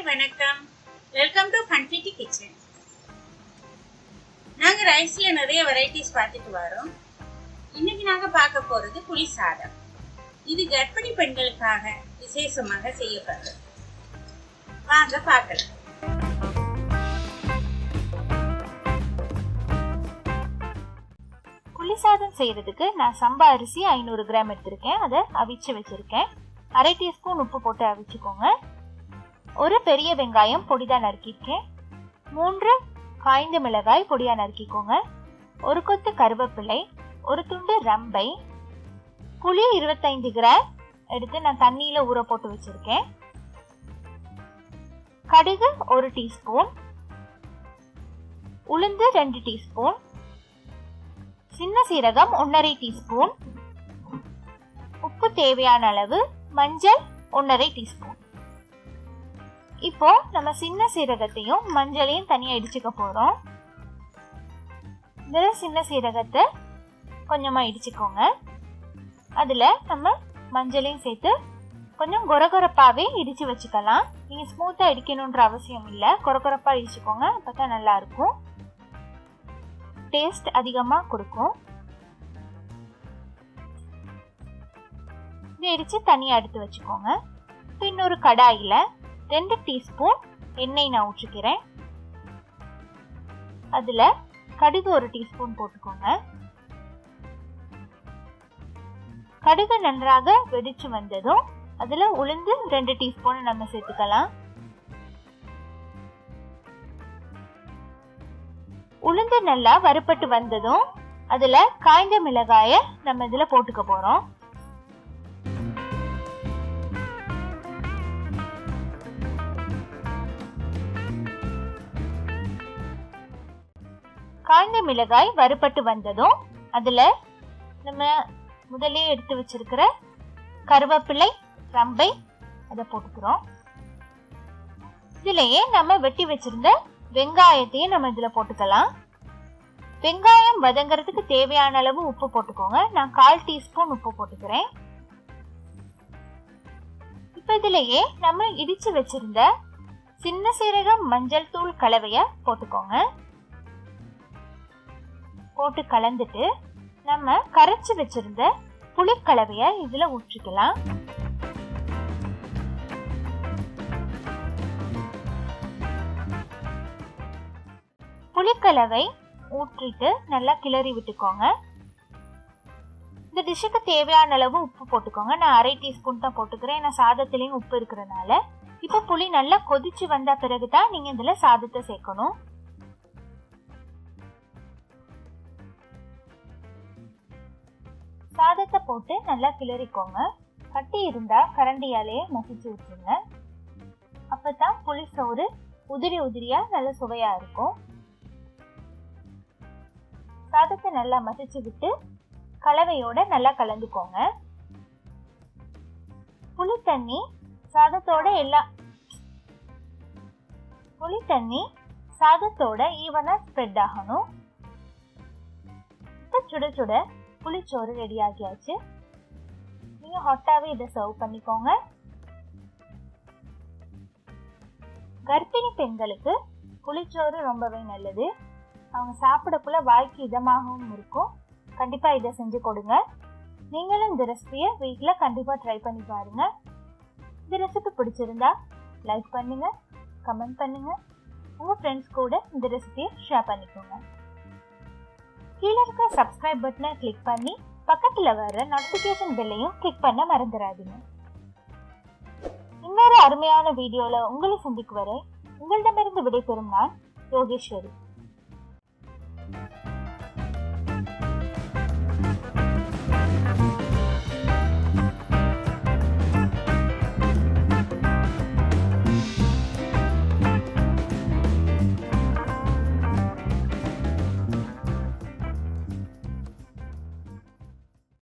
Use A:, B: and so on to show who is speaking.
A: Hi வணக்கம். Welcome to ஃபன்ஃபிட்டி kitchen நாங்கள் ரைஸில் நிறைய வெரைட்டிஸ் பார்த்துட்டு வரோம். இன்னைக்கு நாங்கள் பார்க்க போகிறது புளி சாதம். இது கர்ப்பிணி பெண்களுக்காக விசேஷமாக செய்யப்படுறது வாங்க பார்க்கலாம்.
B: புளி சாதம் செய்யறதுக்கு நான் சம்பா அரிசி ஐநூறு கிராம் எடுத்திருக்கேன். அதை அவிச்சு வச்சிருக்கேன். அரை டீஸ்பூன் உப்பு போட்டு அவிச்சுக்கோங்க. ஒரு பெரிய வெங்காயம் பொடிதான் நறுக்கிருக்கேன் மூன்று காய்ந்த மிளகாய் பொடியா நறுக்கிக்கோங்க. ஒரு கொத்து கருவேப்பிலை ஒரு துண்டு ரம்பை புளி இருபத்தைந்து கிராம் எடுத்து நான் தண்ணியில ஊற போட்டு வச்சிருக்கேன். கடுகு ஒரு டீஸ்பூன் உளுந்து ரெண்டு டீஸ்பூன் சின்ன சீரகம் ஒன்றரை டீஸ்பூன் உப்பு தேவையான அளவு மஞ்சள் ஒன்றரை டீஸ்பூன். இப்போ நம்ம சின்ன சீரகத்தையும் மஞ்சளையும் தனியாக இடிச்சுக்க போகிறோம் இந்த சின்ன சீரகத்தை கொஞ்சமாக இடிச்சுக்கோங்க. அதில் நம்ம மஞ்சளையும் சேர்த்து கொஞ்சம் கொரகொரப்பாகவே இடித்து வச்சுக்கலாம். நீங்கள் ஸ்மூத்தாக இடிக்கணுன்ற அவசியம் இல்லை. கொரகொரப்பாக இடிச்சுக்கோங்க அப்போ தான் நல்லாயிருக்கும் டேஸ்ட் அதிகமாக கொடுக்கும். இதை இடித்து தனியாக எடுத்து வச்சுக்கோங்க. இன்னொரு கடாயில் ரெண்டு டீஸ்பூன் எண்ணெய் நான் ஊற்றிக்கிறேன். அதில் கடுகு ஒரு டீஸ்பூன் போட்டுக்கோங்க. கடுகு நன்றாக வெடிச்சு வந்ததும் அதில் உளுந்து ரெண்டு டீஸ்பூன் நம்ம சேர்த்துக்கலாம். உளுந்து நல்லா வறுப்பட்டு வந்ததும் அதில் காய்ந்த மிளகாயை நம்ம இதில் போட்டுக்க போகிறோம். காய்ந்த மிளகாய் வறுபட்டு வந்ததும் அதில் நம்ம முதலே எடுத்து வச்சிருக்கிற கருவேப்பிலை ரம்பை அதை போட்டுக்கிறோம். இதுலயே நம்ம வெட்டி வச்சிருந்த வெங்காயத்தையும் நம்ம இதுல போட்டுக்கலாம். வெங்காயம் வதங்கிறதுக்கு தேவையான அளவு உப்பு போட்டுக்கோங்க. நான் கால் டீஸ்பூன் உப்பு போட்டுக்கிறேன். இப்ப இதுலயே நம்ம இடிச்சு வச்சிருந்த சின்ன சீரகம் மஞ்சள் தூள் கலவைய போட்டுக்கோங்க. போட்டு கலந்துட்டு நம்ம கரைச்சி வச்சிருந்த புளிக்கலவைய இதுல ஊற்றிக்கலாம். புளிக்கலவை ஊற்றிட்டு நல்லா கிளறி விட்டுக்கோங்க. இந்த டிஷ்ஷுக்கு தேவையான அளவு உப்பு போட்டுக்கோங்க. நான் அரை டீஸ்பூன் தான் போட்டுக்கிறேன். ஏன்னா சாதத்துலேயும் உப்பு இருக்கிறனால இப்போ புளி நல்லா கொதிச்சு வந்த பிறகு தான் நீங்கள் இதில் சாதத்தை சேர்க்கணும். சாதத்தை போட்டு நல்லா கிளறிக்கோங்க. கட்டி இருந்தால் கரண்டியாலேயே மசிச்சு விட்டுருங்க அப்பதான் புளி சோறு உதிரி உதிரியா நல்ல சுவையா இருக்கும். சாதத்தை நல்லா மசிச்சு விட்டு கலவையோட நல்லா கலந்துக்கோங்க. புளி தண்ணி சாதத்தோட எல்லா புளி தண்ணி சாதத்தோட ஈவனா ஸ்ப்ரெட் ஆகணும். சுட சுட புளிச்சோறு ரெடி ஆகியாச்சு நீங்கள் ஹாட்டாகவே இதை சர்வ் பண்ணிக்கோங்க. கர்ப்பிணி பெண்களுக்கு புளிச்சோறு ரொம்பவே நல்லது. அவங்க சாப்பிடக்குள்ள வாய்க்கு இதமாகவும் இருக்கும். கண்டிப்பாக இதை செஞ்சு கொடுங்க. நீங்களும் இந்த ரெசிபியை வீட்டில் கண்டிப்பாக ட்ரை பண்ணி பாருங்க. இந்த ரெசிபி பிடிச்சிருந்தா லைக் பண்ணுங்க கமெண்ட் பண்ணுங்க. உங்கள் ஃப்ரெண்ட்ஸ் கூட இந்த ரெசிபியை ஷேர் பண்ணிக்கோங்க. கீழே இருக்கிற சப்ஸ்கிரைப் பட்டனை கிளிக் பண்ணி பக்கத்தில் வர நோட்டிஃபிகேஷன் பெல்லையும் கிளிக் பண்ண மறந்துடாதீங்க. இன்னொரு அருமையான வீடியோவில் உங்களை சந்திக்கு வரை உங்களிடமிருந்து விடைபெறும் நான் யோகேஸ்வரி.